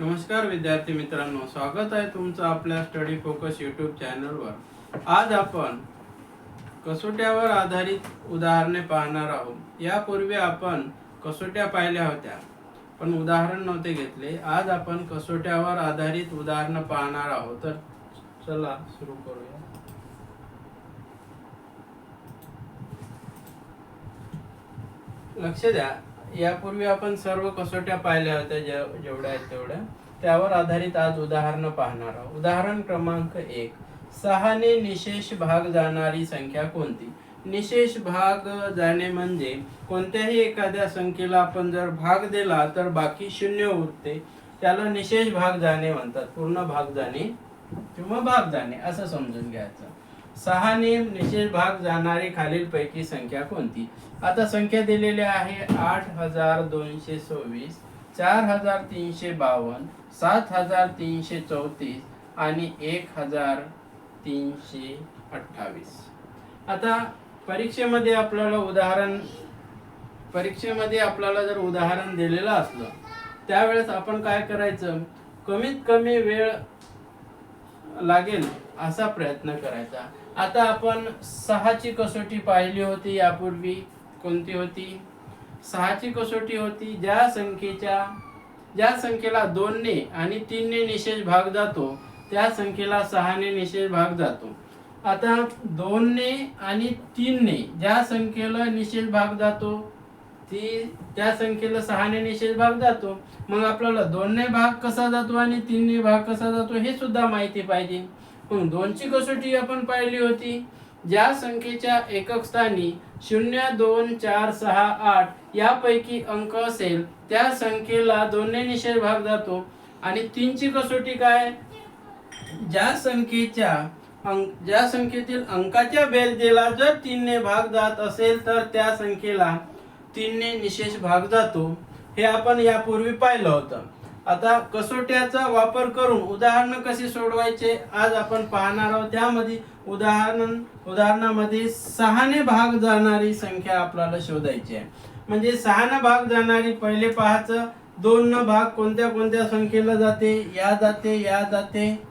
नमस्कार विद्यार्थी मित्रांनो स्वागत आहे तुमचं आपल्या स्टडी फोकस यूट्यूब चॅनलवर आज आपण कसोट्यावर आधारित उदाहरणे पाहणार आहोत. यापूर्वी आपण कसोट्या पाहिल्या होत्या पण उदाहरण नव्हते घेतले. आज आपण कसोट्यावर आधारित उदाहरणं पाहणार आहोत. तर चला सुरू करूया. लक्ष द्या. यापूर्वी आपण सर्व कसोट्या पाहिल्या होत्या जे- जेवढ्या आहेत तेवढ्या. त्यावर आधारित आज उदाहरणं पाहणार आहोत. उदाहरण क्रमांक एक. सहाने निशेष भाग जाणारी संख्या कोणती? निशेष भाग जाणे म्हणजे कोणत्याही एखाद्या संख्येला आपण जर भाग दिला तर बाकी शून्य उरते. त्याला निशेष भाग जाणे म्हणतात. पूर्ण भाग जाणे किंवा भाग जाणे असं समजून घ्यायचं. सहाने निशेष भाग जाणारी खालीलपैकी संख्या कोणती? आता संख्या दिलेली आहे आठ हजार दोनशे सव्वीस चार हजार तीनशे बावन्न सात हजार तीनशे चौतीस आणि एक हजार तीनशे अठ्ठावीस. आता परीक्षेमध्ये आपल्याला उदाहरण परीक्षेमध्ये आपल्याला जर उदाहरण दिलेलं असलं त्यावेळेस आपण काय करायचं? कमीत कमी वेळ लागेल असा प्रयत्न करायचा. आता आपण सहाची कसोटी पाहिली होती यापूर्वी कोणती होती? सहाची कसोटी होती ज्या संख्येच्या ज्या संख्येला दोनने आणि तीनने निशेष भाग जातो त्या संख्येला सहाने निशेष भाग जातो. आता दोनने आणि तीनने ज्या संख्येला निशेष भाग जातो ती त्या संख्येला सहाने निषेध भाग जातो. मग आपल्याला दोनने भाग कसा जातो आणि तीनने भाग कसा जातो हे सुद्धा माहिती पाहिजे. मग दोनची कसोटी आपण पाहिली होती. ज्या संख्येच्या एकक स्थानी शून्य दोन चार सहा आठ यापैकी अंक असेल त्या संख्येला दोनने निषेध भाग जातो. आणि तीनची कसोटी काय? ज्या संख्येच्या अंक ज्या संख्येतील अंकाच्या बेरजेला जर तीनने भाग जात असेल तर त्या संख्येला तीनने निशेष भाग जातो. हे आपण यापूर्वी पाहिलं होतं. आता कसोट्याचा वापर करून उदाहरण कसे सोडवायचे आज आपण पाहणार आहोत. त्यामध्ये उदाहरण उदाहरणामध्ये सहाने भाग जाणारी संख्या आपल्याला शोधायची आहे. म्हणजे सहाने भाग जाणारी पहिले पाहायचं दोन न भाग कोणत्या कोणत्या संख्येला जाते? या जाते या जाते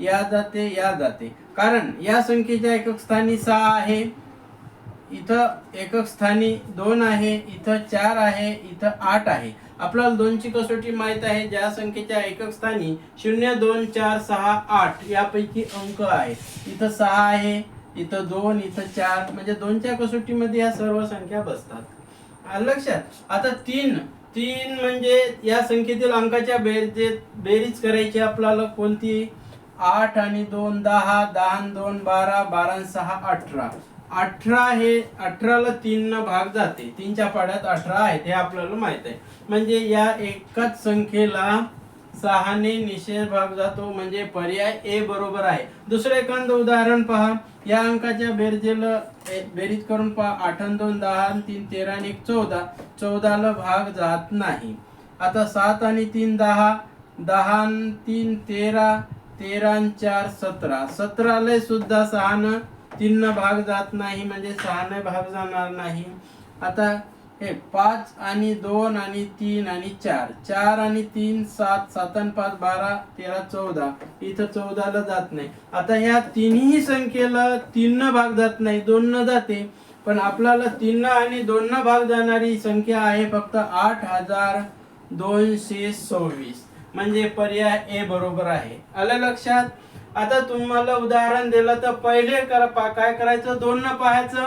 या जाते या जाते. कारण या संख्येच्या एकक स्थानी सहा आहे. इथं एकक स्थानी दोन आहे इथं चार आहे इथं आठ आहे. आपल्याला दोनची कसोटी माहीत आहे ज्या संख्येच्या एकक स्थानी शून्य दोन चार सहा आठ यापैकी अंक आहे इथं सहा आहे इथं दोन इथं चार म्हणजे दोनच्या कसोटीमध्ये या सर्व संख्या बसतात. लक्षात आता तीन तीन म्हणजे या संख्येतील अंकाच्या बेरजे बेरीज करायची आपल्याला कोणती? आठ आणि दोन दहा दहा दोन बारा बारा सहा अठरा. अठरा हे अठराला तीन भाग जाते. तीनच्या पाड्यात अठरा आहेत हे आपल्याला माहीत आहे. म्हणजे या एकाच संख्येला सहाने निषेध भाग जातो म्हणजे पर्याय ए बरोबर आहे. दुसरं एखादं उदाहरण पहा. या अंकाच्या बेरजेला बेरीज करून पहा. आठ दोन दहा आणि तीन तेरा आणि एक चौदा. चौदाला भाग जात नाही. आता सात आणि तीन दहा. दहा तीन तेरा. तेरा चार सतरा. सतराला सुद्धा सहानं तीन भाग जात नाही म्हणजे सहाने भाग जाणार नाही. आता हे पाच आणि दोन आणि तीन आणि चार. चार आणि तीन सात सात आणि पाच बारा तेरा चौदा. इथं चौदाला जात नाही. आता ह्या तिन्ही संख्येला तीन भाग जात नाही दोन जाते. पण आपल्याला तीन आणि दोन भाग जाणारी संख्या आहे फक्त आठ हजार दोनशे सव्वीस. म्हणजे पर्याय ए बरोबर आहे. आलं लक्षात? आता तुम्हाला उदाहरण दिलं तर पहिले करा पा- काय करायचं? दोन न पाहायचं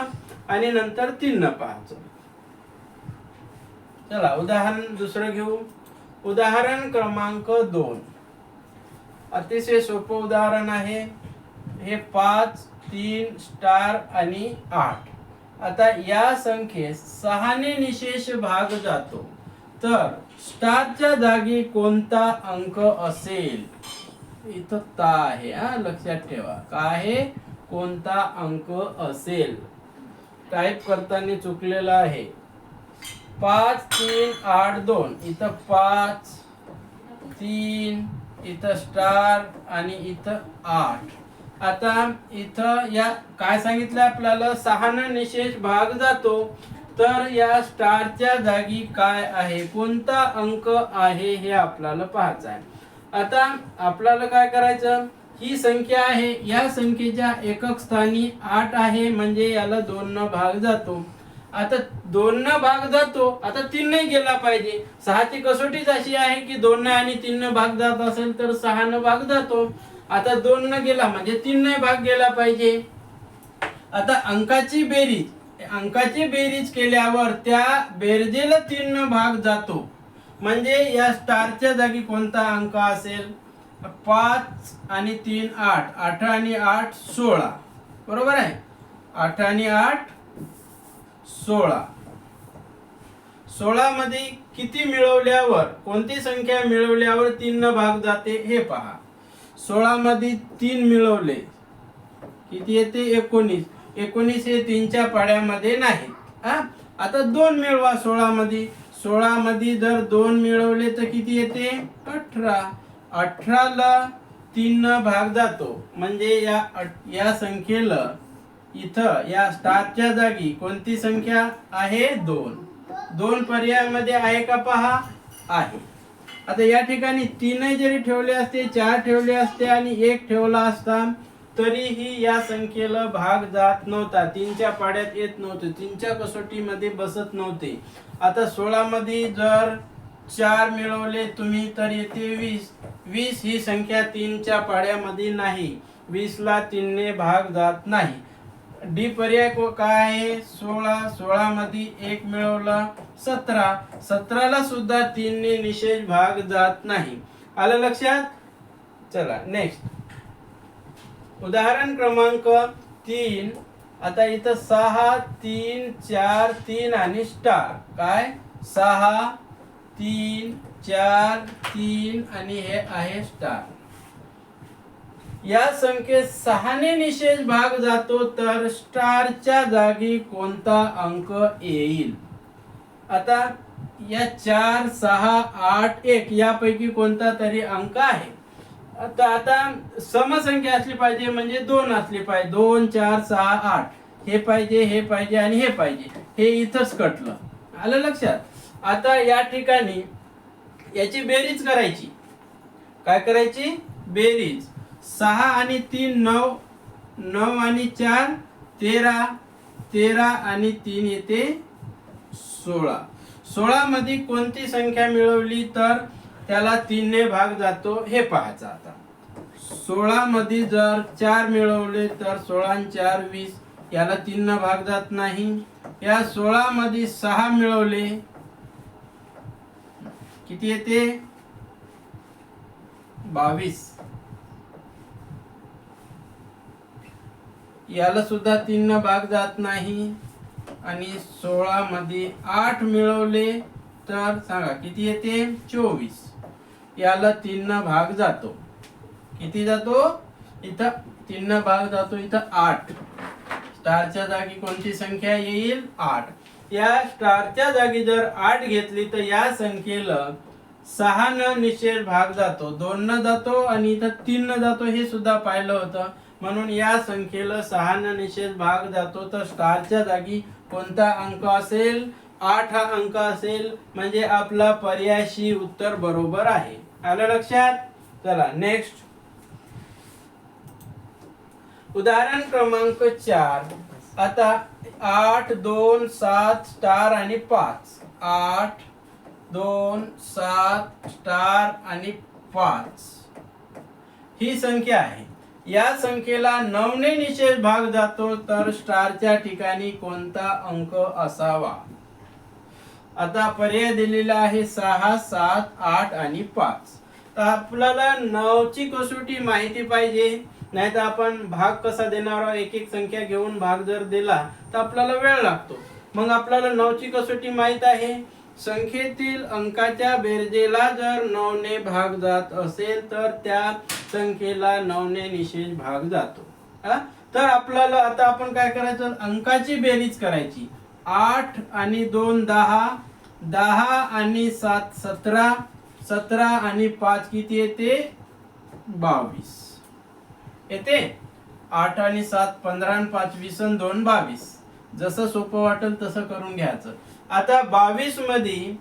आणि नंतर तीन न पाहायचं. चला उदाहरण दुसरं घेऊ. उदाहरण क्रमांक दोन. अतिशय सोपं उदाहरण आहे. हे पाच तीन स्टार आणि आठ. आता या संख्येस सहाने निशेष भाग जातो. तर स्टारच्या जागी कोणता अंक असेल? इथं ता आहे हा लक्षात ठेवा. काय आहे? कोणता अंक असेल? टाईप करताना चुकलेला आहे. पाच तीन आठ दोन. इथं पाच तीन इथं स्टार आणि इथं आठ. आता इथं या काय सांगितलं आपल्याला? सहानं निशेष भाग जातो. तर या स्टारच्या जागी काय आहे? कोणता अंक आहे हे आपल्याला पाहायचं आहे. आता आपल्याला काय करायचं? ही संख्या आहे या संख्येच्या एकक स्थानी आठ आहे म्हणजे याला दोन न भाग जातो. आता दोन न भाग जातो आता तीन नाही गेला पाहिजे. सहाची कसोटीच अशी आहे की दोन आणि तीन न भाग जात असेल तर सहा न भाग जातो. आता दोन न गेला म्हणजे तीन भाग गेला पाहिजे. आता अंकाची बेरीज अंकाची बेरीज केल्यावर त्या बेरजेला तीन न भाग जातो. म्हणजे या स्टारच्या जागी कोणता अंक असेल? पाच आणि तीन आठ. आठ आणि आठ सोळा. बरोबर आहे? आठ आणि आठ सोळा. सोळा मध्ये किती मिळवल्यावर कोणती संख्या मिळवल्यावर तीन न भाग जाते हे पहा. सोळामध्ये तीन मिळवले. किती येते? एकोणीस. एकोणीस हे तीनच्या पाड्यामध्ये नाही हा? आता दोन मिळवा सोळामध्ये. सोळा मध्ये जर दोन मिळवले तर किती येते? अठरा. अठराला तीन भाग जातो. म्हणजे या अठ- या संख्येला इथं या स्टारच्या जागी कोणती संख्या आहे? दोन. दोन पर्यायामध्ये आहे का पहा? आहे. आता या ठिकाणी तीनही जरी ठेवले असते चार ठेवले असते आणि एक ठेवला असता तरीही या संख्येला भाग जात नव्हता. तीनच्या पाड्यात येत नव्हते. तीनच्या कसोटीमध्ये बसत नव्हते. आता सोळा मध्ये जर चार मिळवले तुम्ही तर येते वीस. वीस ही संख्या तीनच्या पाड्यामध्ये नाही. वीसला तीनने भाग जात नाही. डी पर्याय को- काय आहे? सोळा. सोळा मध्ये एक मिळवला सतरा. सतराला सुद्धा तीनने निषेध भाग जात नाही. आलं लक्षात? चला नेक्स्ट उदाहरण क्रमांक तीन. आता इथं सहा तीन चार तीन आणि स्टार. काय? सहा तीन चार तीन आणि हे आहे स्टार. या संख्येत सहाने निषेध भाग जातो तर स्टारच्या जागी कोणता अंक येईल? आता या चार सहा आठ एक यापैकी कोणता तरी अंक आहे? आता आता समसंख्या असली पाहिजे म्हणजे दोन असली पाहिजे. दोन चार सहा आठ. हे पाहिजे हे पाहिजे आणि हे पाहिजे. हे इथंच कटलं. आलं लक्षात? आता या ठिकाणी याची बेरीज करायची. काय करायची? बेरीज. सहा आणि तीन नऊ. नऊ आणि चार तेरा. तेरा आणि तीन येते सोळा. सोळा मध्ये कोणती संख्या मिळवली तर त्याला तीनने भाग जातो. हे पाहायचं आता. सोळा मध्ये जर चार मिळवले तर सोळा आणि चार वीस. याला तीन भाग जात नाही. या सोळा मध्ये सहा मिळवले. किती येते? बावीस. याला सुद्धा तीन भाग जात नाही. आणि सोळा मध्ये आठ मिळवले तर सांगा किती येते? चोवीस. याला तीन भाग जातो. किती जातो? इथं तीन भाग जातो इथं आठ. स्टारच्या जागी कोणती संख्या येईल? आठ. या स्टारच्या जागी जर आठ घेतली तर या संख्येला सहा न निषेध भाग जातो. दोन न जातो आणि इथं तीन न जातो हे सुद्धा पाहिलं होतं. म्हणून या संख्येला सहा न निषेध भाग जातो. तर स्टारच्या जागी कोणता अंक असेल? आठ हा अंक असेल. म्हणजे आपला पर्यायशी उत्तर बरोबर आहे. आलं लक्षात? चला नेक्स्ट उदाहरण क्रमांक चार. आता आठ दोन सात स्टार आणि पाच. आठ दोन सात स्टार आणि पाच. ही संख्या आहे. या संख्येला नवने निषेध भाग जातो तर स्टारच्या ठिकाणी कोणता अंक असावा? आता पर्याय दिलेला आहे सहा सात आठ आणि पाच. तर आपल्याला नऊची कसोटी माहिती पाहिजे. नाही तर आपण भाग कसा देणार आहोत? एक एक संख्या घेऊन भाग जर दिला तर आपल्याला वेळ लागतो. मग आपल्याला नऊची कसोटी माहीत आहे. संख्येतील अंकाच्या बेरजेला जर नऊने भाग जात असेल तर त्या संख्येला नऊने निशेष भाग जातो. हा? तर आपल्याला आता आपण काय करायचं? अंकाची बेरीज करायची. आठ आणि दोन दहा दहा आणि सात सतरा सतरा आणि पाच किती येते? बावीस. येते? आठ आणि सात पंधरा आणि पाच वीस आणि दोन बावीस. जसं सोपं वाटेल तसं करून घ्यायचं. आता बावीसमध्ये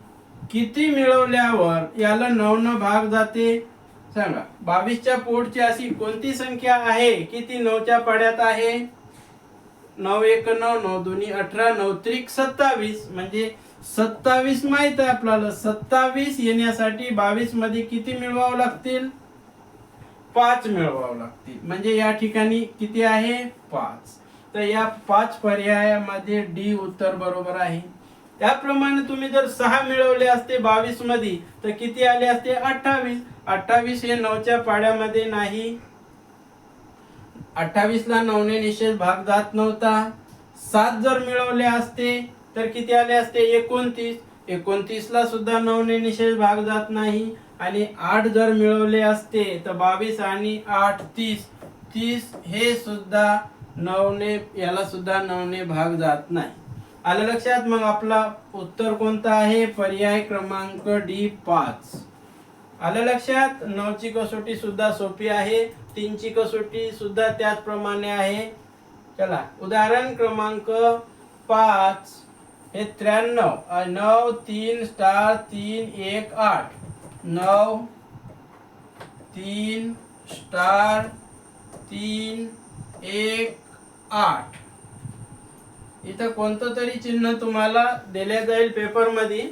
किती मिळवल्यावर याला नऊ न भाग जाते? सांगा. बावीसच्या पोटची अशी कोणती संख्या आहे? की ती नऊच्या पाड्यात आहे? नऊ एक नऊ नऊ दोन्ही अठरा नऊ त्रिक सत्तावीस. म्हणजे सत्तावीस माहीत आहे आपल्याला. सत्तावीस येण्यासाठी बावीसमध्ये किती मिळवावं लागतील? पाच मिळवावं लागतील. म्हणजे या ठिकाणी किती आहे? पाच. तर या पाच पर्यायामध्ये डी उत्तर बरोबर आहे. त्याप्रमाणे तुम्ही जर सहा मिळवले असते बावीसमध्ये तर किती आले असते? अठ्ठावीस. अठ्ठावीस हे नऊच्या पाड्यामध्ये नाही. अठ्ठावीस ला नऊने निषेध भाग जात नव्हता. सात जर मिळवले असते तर किती आले असते? एकोणतीस. एकोणतीस ला सुद्धा नऊने निषेध भाग जात नाही. आणि आठ जर मिळवले असते तर बावीस आणि आठ तीस. तीस हे सुद्धा नऊने याला सुद्धा नऊने भाग जात नाही. आलं लक्षात? मग आपला उत्तर कोणता आहे? पर्याय क्रमांक डी पाच. आलं लक्षात? नऊची कसोटी सुद्धा सोपी आहे. तीनची कसोटी सुद्धा त्याचप्रमाणे आहे. चला उदाहरण क्रमांक पाच. हे त्र्याण्णव नऊ तीन स्टार तीन एक आठ. नऊ तीन स्टार तीन एक आठ. इथं कोणतं तरी चिन्ह तुम्हाला दिले जाईल पेपरमध्ये.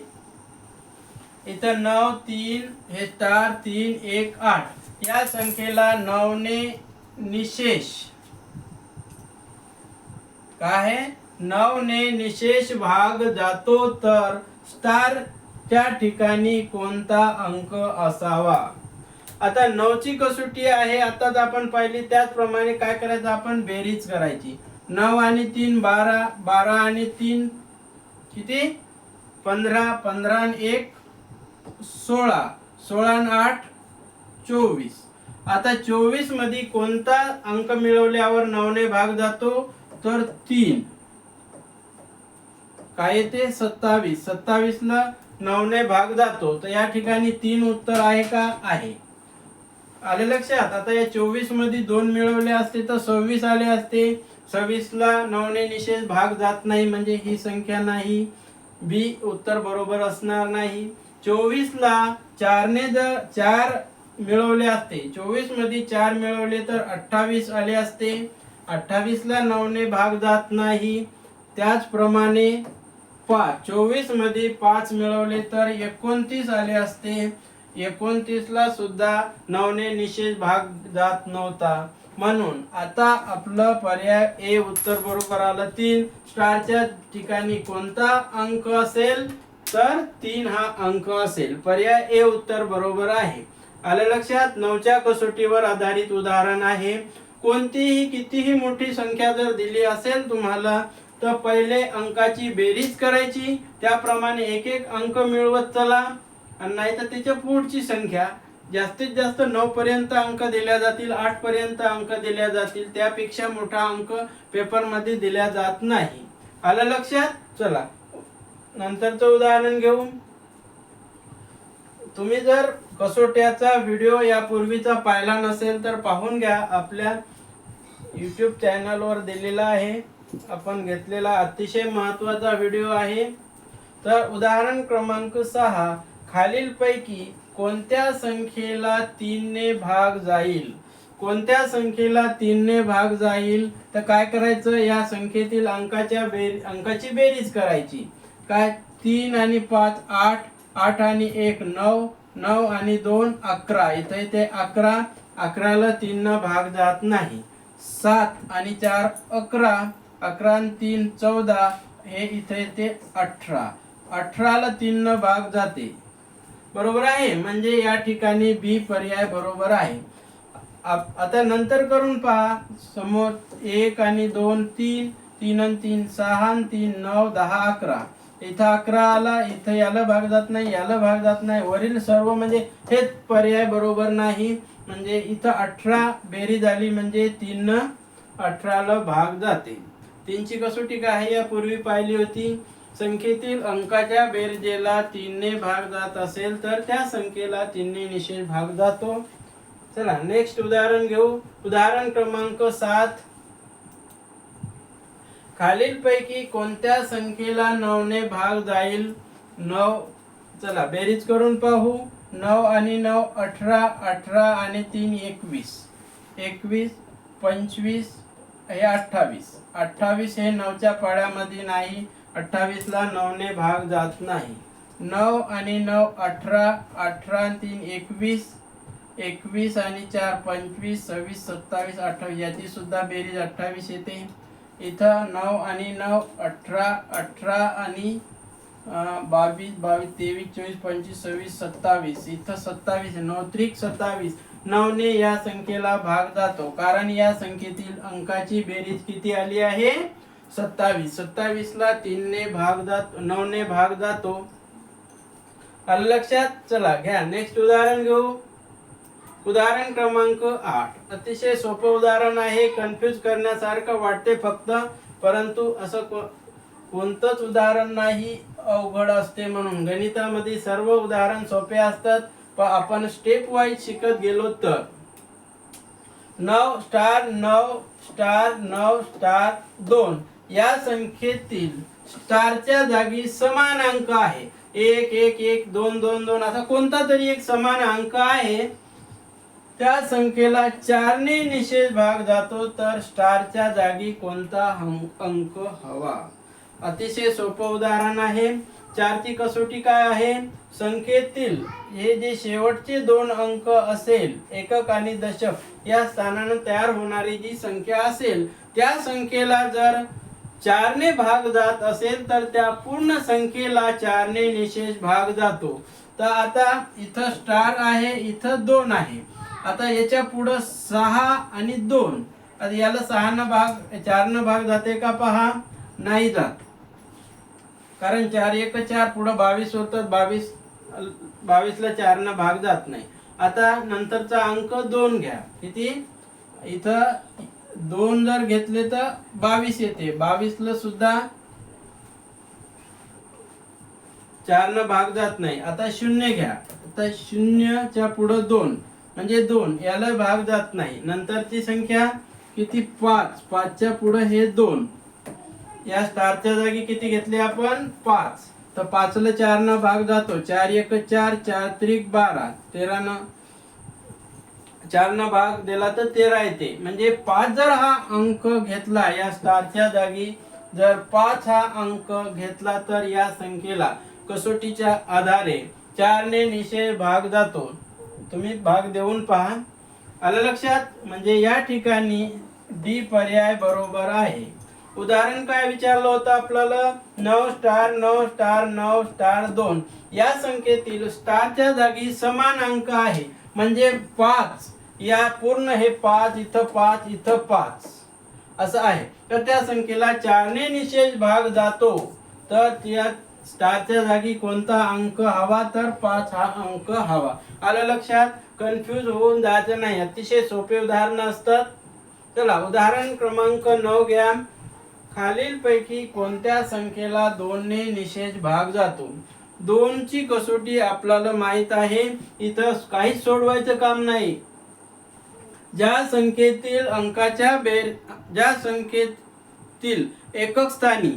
इथं नऊ तीन हे स्टार तीन एक आठ. या संख्येला नऊने निशेष. काय नवने निशेष भाग जातो तर स्टार त्या ठिकाणी कोणता अंक असावा? आता नऊची कसोटी आहे आताच आपण पाहिली त्याचप्रमाणे काय करायचं? आपण बेरीज करायची. नऊ आणि तीन बारा बारा आणि तीन किती? पंधरा पंधरा आणि एक सोळा. सोळा आणि आठ चोवीस. आता चोवीसमध्ये कोणता अंक मिळवल्यावर नवने भाग जातो? तर तीन. काय येते सत्तावीस. सत्तावीस न नऊने भाग जातो. तर या ठिकाणी तीन उत्तर आहे का? आहे. आले लक्षात? आता या चोवीसमध्ये दोन मिळवले असते तर सव्वीस आले असते. सव्वीस ला नवने निशेष भाग जात नाही म्हणजे ही संख्या नाही. बी उत्तर बरोबर असणार नाही. चोवीस ला चारने जर चार मिळवले असते. चोवीसमध्ये चार मिळवले तर अठ्ठावीस आले असते. अठ्ठावीस ला भाग जात नाही. त्याचप्रमाणे पाच चोवीसमध्ये पाच मिळवले तर एकोणतीस आले असते. एकोणतीस ला सुद्धा नवने निषेध भाग जात नव्हता. म्हणून आता आपलं पर्याय ए उत्तर बरोबर आलं. तीन स्टारच्या ठिकाणी कोणता अंक असेल? तर तीन हा अंक असेल. पर्याय ए उत्तर बरोबर आहे. आलं लक्षात? नऊच्या कसोटीवर आधारित उदाहरण आहे. कोणतीही कितीही मोठी संख्या जर दिली असेल तुम्हाला तर पहिले अंकाची बेरीज करायची त्याप्रमाणे एक एक अंक मिळवत चला. आणि नाही तर त्याच्या पुढची संख्या जास्तीत जास्त नऊ पर्यंत अंक दिल्या जातील आठ पर्यंत अंक दिल्या जातील त्यापेक्षा मोठा अंक पेपरमध्ये दिल्या जात नाही. आलं लक्षात? चला. नंतरचं उदाहरण घेऊ. तुम्ही जर कसोट्याचा व्हिडिओ यापूर्वीचा पाहिला नसेल तर पाहून घ्या. आपल्या यूट्यूब चॅनलवर दिलेला आहे. आपण घेतलेला अतिशय महत्त्वाचा व्हिडिओ आहे. तर उदाहरण क्रमांक सहा खालीलपैकी कोणत्या संख्येला तीनने भाग जाईल? कोणत्या संख्येला तीनने भाग जाईल? तर काय करायचं? या संख्येतील अंकाच्या बेरी अंकाची बेरीज करायची. काय? तीन आणि पाच आठ आठ आणि एक नऊ नऊ आणि दोन अकरा. इथे ते अकरा अकराला तीननं भाग जात नाही. सात आणि चार अकरा. अकरा तीन चौदा हे इथे ते अठरा. अठराला तीन भाग जाते. बरोबर आहे? म्हणजे या ठिकाणी बी पर्याय बरोबर आहे. आप- आता नंतर करून पहा. समोर एक आणि दोन तीन तीन आणि तीन सहा तीन नऊ दहा अकरा. इथं अकरा आला इथं याला भाग जात नाही याला भाग जात नाही. वरील सर्व म्हणजे हेच पर्याय बरोबर नाही. म्हणजे इथं अठरा बेरी झाली म्हणजे तीन अठराला भाग जाते. तीनची कसोटी काय यापूर्वी पाहिली होती. संख्येतील अंकाच्या बेरजेला तीनने भाग जात असेल तर त्या संख्येला तीनने निषेध भाग जातो. चला नेक्स्ट उदाहरण घेऊ. उदाहरण क्रमांक सात. खालीलपैकी कोणत्या संख्येला नऊने भाग जाईल? नऊ. चला बेरीज करून पाहू. नऊ आणि नऊ अठरा अठरा आणि तीन एकवीस. एकवीस पंचवीस हे अठ्ठावीस. अठ्ठावीस हे नऊच्या पाड्यामध्ये नाही अठ्ठावीसला नऊने भाग जात नाही. नऊ आणि नऊ अठरा अठरा तीन एकवीस एकवीस आणि चार पंचवीस सव्वीस सत्तावीस अठ्ठावीस याची सुद्धा बेरीज अठ्ठावीस येते. इथं नऊ आणि नऊ अठरा अठरा आणि बावीस बावीस तेवीस चोवीस पंचवीस सव्वीस सत्तावीस. इथं सत्तावीस नऊ त्रिक सत्तावीस. नऊने या संख्येला भाग जातो. कारण या संख्येतील अंकाची बेरीज किती आली आहे? सत्तावीस. सत्तावीसला तीनने भाग जातो नऊने भाग जातो. लक्षात? चला घ्या. नेक्स्ट उदाहरण घेऊ. उदाहरण क्रमांक आठ. अतिशय सोपं उदाहरण आहे. कन्फ्यूज करण्यासारखं वाटते फक्त. परंतु असं को- कोणतंच उदाहरण नाही. अवघड असते म्हणून. गणितामध्ये सर्व उदाहरण सोपे असतात. पण आपण स्टेप वाईज शिकत गेलो तर. नऊ स्टार नऊ स्टार नऊ स्टार दोन. या संख्येतील स्टारच्या जागी समान अंक आहे. एक एक एक दोन दोन दोन. असा कोणता तरी एक समान अंक आहे. त्या संख्येला चारने निषेध भाग जातो तर स्टारच्या जागी कोणता अंक हवा? अतिशय सोपं उदाहरण आहे. चारची कसोटी काय आहे? संख्येतील हे जे शेवटचे दोन अंक असेल एकक आणि दशक या स्थानानं तयार होणारी जी संख्या असेल त्या संख्येला जर चारने भाग जात असेल तर त्या पूर्ण संख्येला चारने निशेष भाग जातो. तर आता इथं स्टार आहे इथं दोन आहे. आता याच्या पुढं सहा आणि दोन. आता याला सहानं भाग चारनं भाग जाते का पहा? नाही जात. कारण चार एक चार पुढं बावीस होतं बावीस बावीसला चारनं भाग जात नाही. आता नंतरचा अंक दोन घ्या. किती? इथं दोन जर घेतले तर बावीस येते. बावीसला सुद्धा चारनं भाग जात नाही. आता शून्य घ्या. आता शून्यच्या पुढं दोन. म्हणजे दोन. याला भाग जात नाही. नंतरची संख्या किती? पाच. पाचच्या पुढं हे दोन. या स्टारच्या जागी किती घेतले आपण? पाच. तर पाचला चार न भाग जातो. चार एक चार चार त्रिक बारा. तेरा न चार न भाग दिला तर तेरा येते. म्हणजे पाच जर हा अंक घेतला या स्टारच्या जागी जर पाच हा अंक घेतला तर या संख्येला कसोटीच्या आधारे चारने निषेध भाग जातो. तुम्ही भाग देऊन पहा. आलं लक्षात? म्हणजे या ठिकाणी डी पर्याय बरोबर आहे. उदाहरण काय विचारलं होतं आपल्याला? नऊ स्टार नऊ स्टार नऊ स्टार दोन. या संख्येतील स्टारच्या जागी समान अंक आहे. म्हणजे पाच. या पूर्ण हे पाच इथं पाच इथं पाच. असं आहे. तर त्या संख्येला चारने निशेष भाग जातो. तर त्या स्टारच्या जागी कोणता अंक हवा? तर पाच हा अंक हवा. आलं लक्षात? कन्फ्यूज होऊन जायचं नाही. अतिशय सोपे उदाहरण असतात. चला उदाहरण क्रमांक नऊ घ्या. खालीलपैकी कोणत्या संख्येला दोनने निषेध भाग जातो? दोनची कसोटी आपल्याला माहीत आहे. इथं काहीच सोडवायचं काम नाही. ज्या संख्येतील अंकाच्या बेर ज्या संख्येतील एकक स्थानी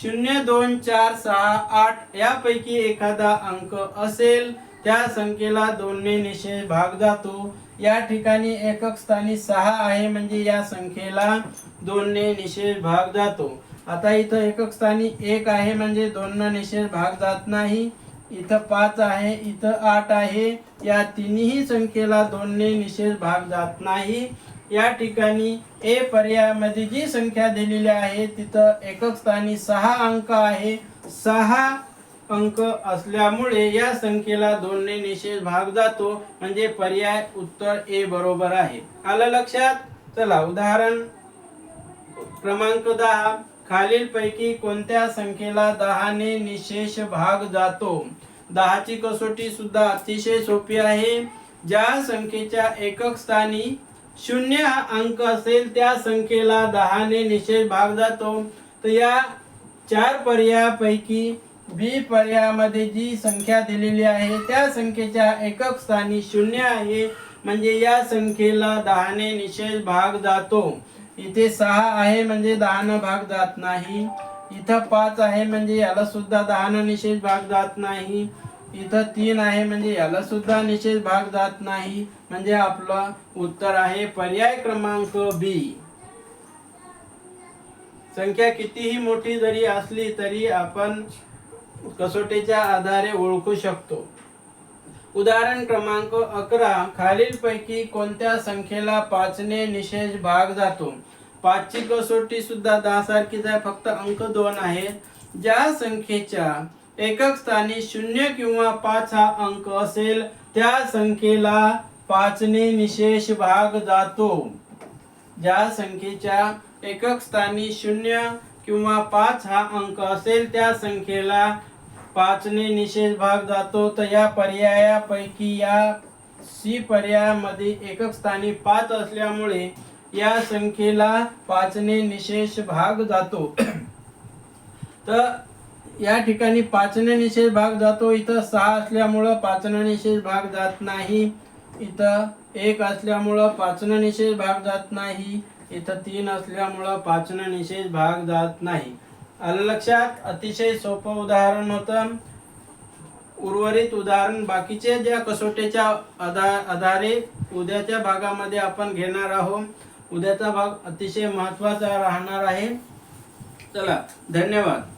शून्य दोन चार सहा आठ यापैकी एखादा अंक असेल त्या संख्येला दोनने निषेध भाग जातो. या ठिकाणी एकक स्थानी सहा आहे म्हणजे या संख्येला दोनने निषेध भाग जातो. आता इथं एकक स्थानी एक आहे म्हणजे दोन निषेध भाग जात नाही. इथं पाच आहे इथं आठ आहे. या तिन्ही संख्येला दोनने निषेध भाग जात नाही. या ठिकाणी ए पर्यायामध्ये जी संख्या दिलेली आहे तिथं एकक स्थानी सहा अंक आहे. सहा अंक असल्यामुळे या संख्येला दोनने निशेष भाग जातो. म्हणजे पर्याय उत्तर ए बरोबर आहे. आलं लक्षात? चला उदाहरण क्रमांक दहा. खालीलपैकी कोणत्या संख्येला दहाने निशेष भाग जातो? दहाची कसोटी सुद्धा अतिशय सोपी आहे. ज्या संख्येच्या एकक स्थानी शून्य हा अंक असेल त्या संख्येला दहाने निशेष भाग जातो. तर या चार पर्यायापैकी बी पर्यायामध्ये जी संख्या दिलेली आहे त्या संख्येच्या एकक स्थानी शून्य आहे. म्हणजे या संख्येला दहाने निषेध भाग जातो. इथे सहा आहे म्हणजे दहानं भाग जात नाही. इथं पाच आहे म्हणजे याला सुद्धा दहानं निषेध भाग जात नाही. इथं तीन आहे म्हणजे याला सुद्धा निषेध भाग जात नाही. म्हणजे आपलं उत्तर आहे पर्याय क्रमांक बी. संख्या कितीही मोठी जरी असली तरी आपण कसोटीच्या आधारे ओळखू शकतो. उदाहरण क्रमांक अकरा खालीलपैकी कोणत्या संख्येला पाचने निषेध भाग जातो? पाचची कसोटी सुद्धा दहा सारखीच आहे फक्त अंक दोन आहे. ज्या संख्येच्या एकक स्थानी शून्य किंवा पाच हा अंक असेल त्या संख्येला पाचने निशेष भाग जातो. ज्या संख्येच्या एकक स्थानी शून्य किंवा पाच हा अंक असेल त्या संख्येला पाचने निषेध भाग जातो तर या पर्यायापैकी या सी पर्यायामध्ये एकक स्थानी पाच असल्यामुळे या संख्येला पाचने निशेष भाग जातो. तर या ठिकाणी पाचने निषेध भाग जातो इथं सहा असल्यामुळं पाचने निषेध भाग जात नाही इथं एक असल्यामुळं पाचनं निषेध भाग जात नाही इथं तीन असल्यामुळं पाचनं निषेध भाग जात नाही. आलं लक्षात? अतिशय सोपं उदाहरण होतं. उर्वरित उदाहरण बाकीचे ज्या कसोटीच्या आधा आधारे उद्याच्या भागामध्ये आपण घेणार आहोत. उद्याचा भाग अतिशय महत्त्वाचा राहणार आहे. चला धन्यवाद.